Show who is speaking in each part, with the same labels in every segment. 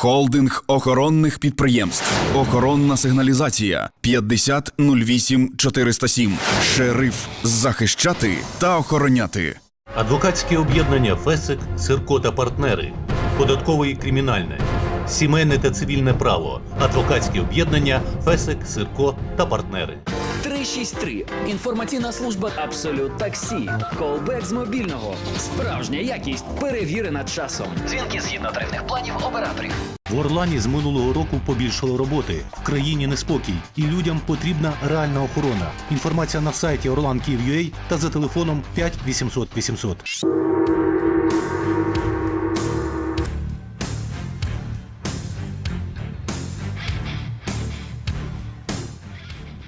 Speaker 1: Холдинг охоронних підприємств. Охоронна сигналізація 50 08 407. Шериф захищати та охороняти.
Speaker 2: Адвокатське об'єднання Фесик, Сирко та партнери, податкове і кримінальне, сімейне та цивільне право, адвокатське об'єднання Фесик, Сирко та партнери.
Speaker 3: 363. Інформаційна служба Абсолют Таксі. Колбек з мобільного. Справжня якість перевірена часом. Дзвінки згідно тарифних планів операторів.
Speaker 2: В Орлані з минулого року побільшало роботи. В країні неспокій, і людям потрібна реальна охорона. Інформація на сайті orlan.kyiv.ua та за телефоном 5 800 800.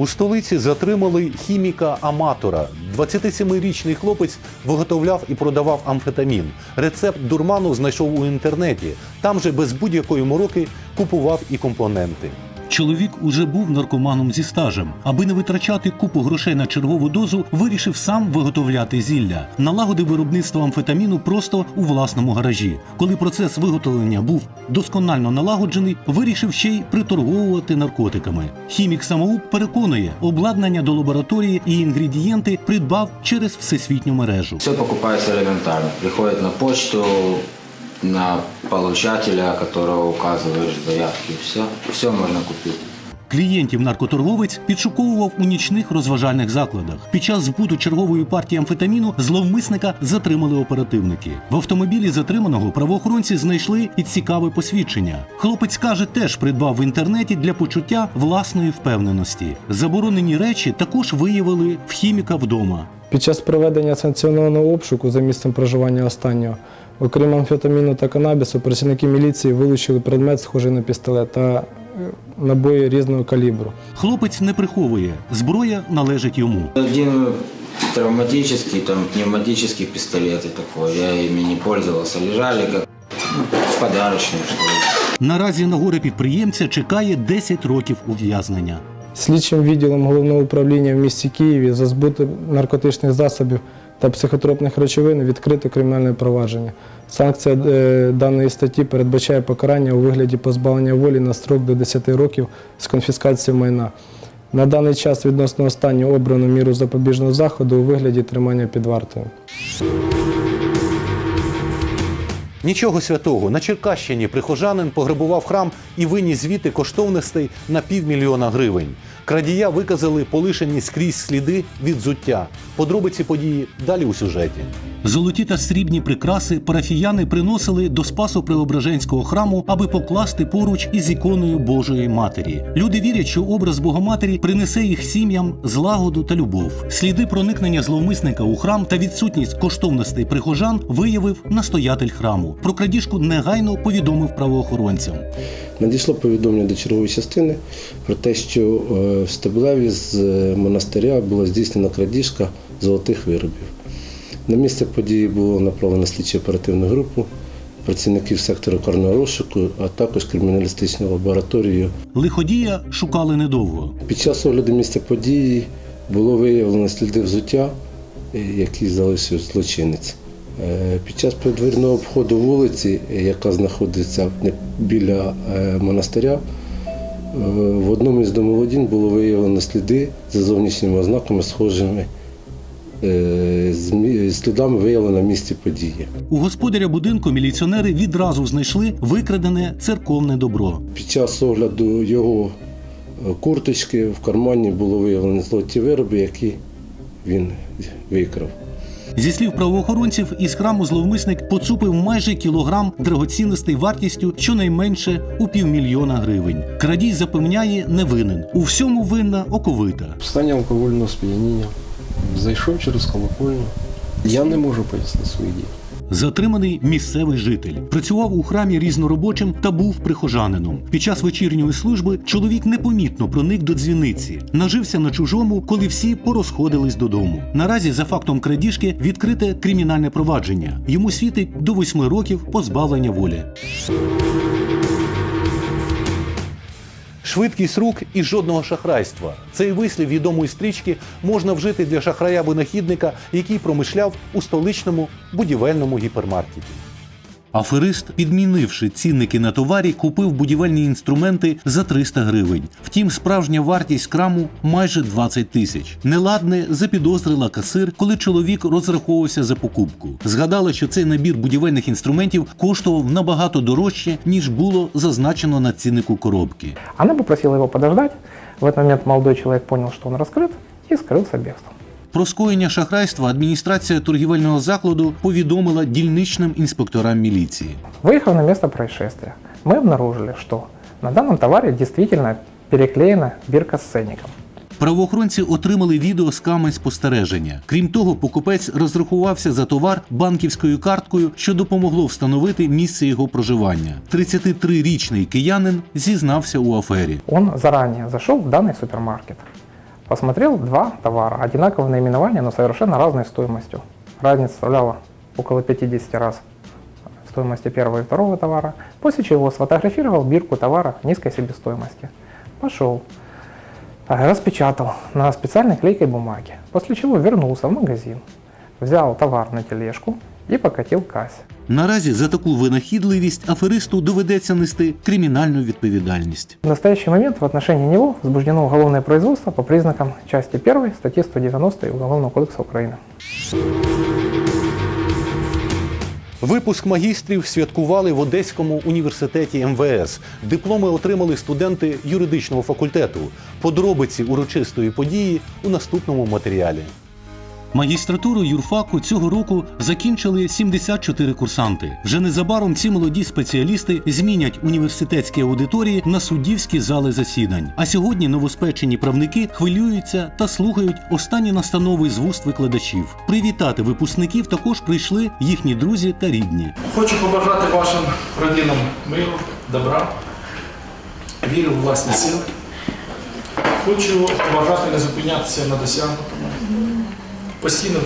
Speaker 2: У столиці затримали хіміка-аматора. 27-річний хлопець виготовляв і продавав амфетамін. Рецепт дурману знайшов у інтернеті. Там же без будь-якої мороки купував і компоненти. Чоловік уже був наркоманом зі стажем. Аби не витрачати купу грошей на чергову дозу, вирішив сам виготовляти зілля. Налагодив виробництво амфетаміну просто у власному гаражі. Коли процес виготовлення був досконально налагоджений, вирішив ще й приторговувати наркотиками. Хімік самоук переконує, обладнання до лабораторії і інгредієнти придбав через всесвітню мережу.
Speaker 4: Все покупается элементарно. Приходит на почту, на получателя, которого указываешь заявки. Все, все можно купить.
Speaker 2: Клієнтів наркоторговець підшуковував у нічних розважальних закладах. Під час збуту чергової партії амфетаміну зловмисника затримали оперативники. В автомобілі затриманого правоохоронці знайшли і цікаве посвідчення. Хлопець каже, теж придбав в інтернеті для почуття власної впевненості. Заборонені речі також виявили в хіміка вдома.
Speaker 5: Під час проведення санкціонованого обшуку за місцем проживання останнього, окрім амфетаміну та канабісу, працівники міліції вилучили предмет, схожий на пістолет та набої різного калібру.
Speaker 2: Хлопець не приховує, зброя належить йому.
Speaker 4: Один травматический, там пневматический пистолет и такой. Я ими не пользовался. Лежали как ну, подарочные.
Speaker 2: Наразі на горе підприємця чекає 10 років ув'язнення.
Speaker 5: Слідчим відділом головного управління в місті Києві за збут наркотичних засобів та психотропних речовин відкрито кримінальне провадження. Санкція е, даної статті передбачає покарання у вигляді позбавлення волі на строк до 10 років з конфіскацією майна. На даний час відносно останнього обрано міру запобіжного заходу у вигляді тримання під вартою.
Speaker 2: Нічого святого. На Черкащині прихожанин пограбував храм і виніс звідти коштовностей на півмільйона гривень. Крадія виказали полишені скрізь сліди від зуття. Подробиці події далі у сюжеті. Золоті та срібні прикраси парафіяни приносили до Спасо Преображенського храму, аби покласти поруч із іконою Божої Матері. Люди вірять, що образ Богоматері принесе їх сім'ям злагоду та любов. Сліди проникнення зловмисника у храм та відсутність коштовностей прихожан виявив настоятель храму. Про крадіжку негайно повідомив правоохоронцям.
Speaker 6: Надійшло повідомлення до чергової частини про те, що е, в Стеблеві з е, монастиря була здійснена крадіжка золотих виробів. На місце події було направлено слідчу оперативну групу, працівників сектору карного розшуку, а також криміналістичну лабораторію.
Speaker 2: Лиходія шукали недовго.
Speaker 6: Під час огляду місця події було виявлено сліди взуття, е, які залишив злочинець. Е, Під час подвірного обходу вулиці, яка знаходиться біля монастиря, в одному із домоволодінь було виявлено сліди за зовнішніми ознаками, схожими е, слідами виявлено на місці події.
Speaker 2: У господаря будинку міліціонери відразу знайшли викрадене церковне добро.
Speaker 6: Під час огляду його е, курточки в кармані було виявлено золоті вироби, які він викрав.
Speaker 2: Зі слів правоохоронців, із храму зловмисник поцупив майже кілограм драгоцінностей вартістю щонайменше у півмільйона гривень. Крадій запевняє, не винен. У всьому винна оковита.
Speaker 7: Встання алкогольного сп'яніння зайшов через колокольню, Я не можу пояснити свої дії.
Speaker 2: Затриманий місцевий житель працював у храмі різноробочим та був прихожанином. Під час вечірньої служби чоловік непомітно проник до дзвіниці, нажився на чужому, коли всі порозходились додому. Наразі за фактом крадіжки відкрите кримінальне провадження. Йому світить до восьми років позбавлення волі.
Speaker 8: Швидкість рук і жодного шахрайства. Цей вислів відомої стрічки можна вжити для шахрая-винахідника, який промишляв у столичному будівельному гіпермаркеті.
Speaker 2: Аферист, підмінивши цінники на товарі, купив будівельні інструменти за 300 гривень. Втім, справжня вартість краму майже 20 тисяч. Неладне запідозрила касир, коли чоловік розраховувався за покупку. Згадала, що цей набір будівельних інструментів коштував набагато дорожче, ніж було зазначено на ціннику коробки.
Speaker 9: Она попросила его подождать. В этот момент молодой человек понял, что он раскрыт, и скрылся бегством.
Speaker 2: Про скоєння шахрайства адміністрація торгівельного закладу повідомила дільничним інспекторам міліції.
Speaker 9: Выехав на место происшествия, мы обнаружили, что на данном товаре действительно переклеена бирка с ценником.
Speaker 2: Правоохоронці отримали відео з камер спостереження. Крім того, покупець розрахувався за товар банківською карткою, що допомогло встановити місце його проживання. 33-річний киянин зізнався у афері.
Speaker 9: Он заранее зашел в данный супермаркет, Посмотрел два товара, одинакового наименования, но совершенно разной стоимостью. Разница составляла около 50 раз стоимости первого и второго товара, после чего сфотографировал бирку товара низкой себестоимости. Пошел, а, распечатал на специальной клейкой бумаге, после чего вернулся в магазин, взял товар на тележку и покатил к кассе.
Speaker 2: Наразі за таку винахідливість аферисту доведеться нести кримінальну відповідальність.
Speaker 9: В настоящий момент в отношении него возбуждено уголовное производство по признакам части 1 статьи 190 Уголовного кодекса Украины.
Speaker 8: Випуск магістрів святкували в Одеському університеті МВС. Дипломи отримали студенти юридичного факультету. Подробиці урочистої події у наступному матеріалі.
Speaker 2: Магістратуру юрфаку цього року закінчили 74 курсанти. Вже незабаром ці молоді спеціалісти змінять університетські аудиторії на суддівські зали засідань. А сьогодні новоспечені правники хвилюються та слухають останні настанови з вуст викладачів. Привітати випускників також прийшли їхні друзі та рідні.
Speaker 10: Хочу побажати вашим родинам миру, добра, віри у власні сили. Хочу побажати не зупинятися на досягнутому, постійно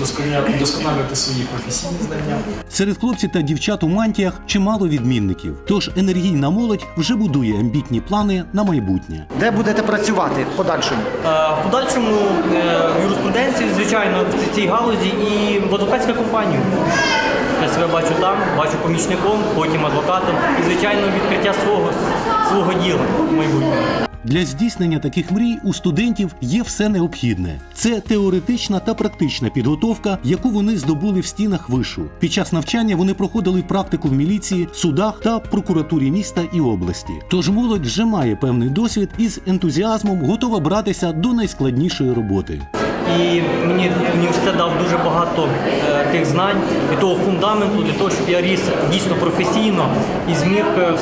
Speaker 10: вдосконалювати свої професійні знання.
Speaker 2: Серед хлопців та дівчат у мантіях чимало відмінників. Тож енергійна молодь вже будує амбітні плани на майбутнє.
Speaker 11: Де будете працювати в подальшому?
Speaker 12: Е, В подальшому е, в юриспруденції, звичайно, в цій галузі і в адвокатська компанія. Я себе бачу там, бачу помічником, потім адвокатом і, звичайно, відкриття свого, свого діла в майбутньому.
Speaker 2: Для здійснення таких мрій у студентів є все необхідне. Це теоретична та практична підготовка, яку вони здобули в стінах вишу. Під час навчання вони проходили практику в міліції, судах та прокуратурі міста і області. Тож молодь вже має певний досвід і з ентузіазмом готова братися до найскладнішої роботи.
Speaker 12: І мені університет дав дуже багато е, тих знань і того фундаменту для того, щоб я ріс дійсно професійно і зміг е,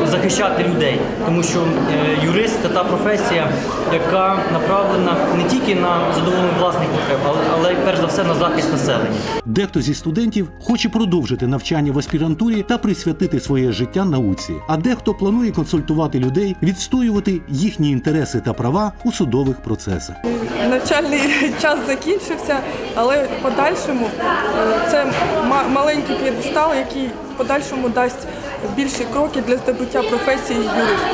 Speaker 12: ну, захищати людей. Тому що е, юрист це та професія, яка направлена не тільки на задоволення власних потреб, але, але й перш за все на захист населення.
Speaker 2: Дехто зі студентів хоче продовжити навчання в аспірантурі та присвятити своє життя науці, а дехто планує консультувати людей, відстоювати їхні інтереси та права у судових процесах.
Speaker 13: Навчальний час закінчився, але в подальшому е, це маленький п'єдестал, який в подальшому дасть більші кроки для здобуття професії юриста.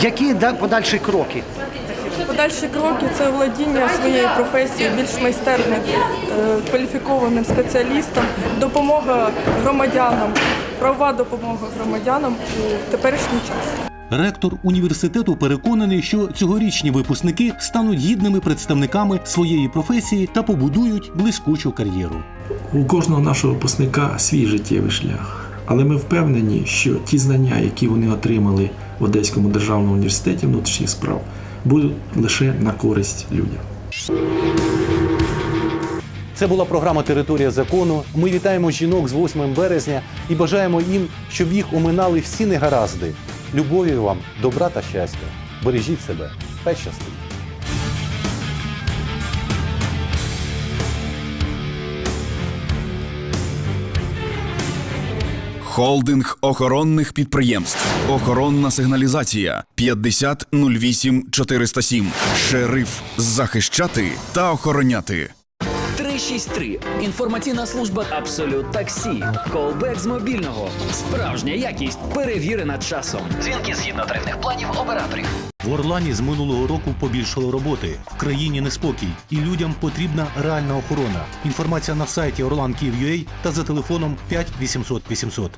Speaker 11: Які да- подальші кроки?
Speaker 13: Подальші кроки це володіння своєю професією, більш майстерним, е, кваліфікованим спеціалістам, допомога громадянам, правова допомога громадянам у теперішній час.
Speaker 2: Ректор університету переконаний, що цьогорічні випускники стануть гідними представниками своєї професії та побудують блискучу кар'єру.
Speaker 10: У кожного нашого випускника свій життєвий шлях. Але ми впевнені, що ті знання, які вони отримали в Одеському державному університеті внутрішніх справ, будуть лише на користь людям.
Speaker 8: Це була програма Територія закону. Ми вітаємо жінок з 8 березня і бажаємо їм, щоб їх оминали всі негаразди. Любові вам, добра та щастя. Бережіть себе, та щастить!
Speaker 1: Холдинг охоронних підприємств. Охоронна сигналізація 50 08 407. Шериф захищати та охороняти.
Speaker 3: 363. Інформаційна служба Абсолют Таксі. Колбек з мобільного. Справжня якість перевірена часом. Дзвінки згідно тарифних планів операторів.
Speaker 2: В Орлані з минулого року побільшало роботи. В країні неспокій, і людям потрібна реальна охорона. Інформація на сайті orlan.kyiv.ua та за телефоном 5 800 800.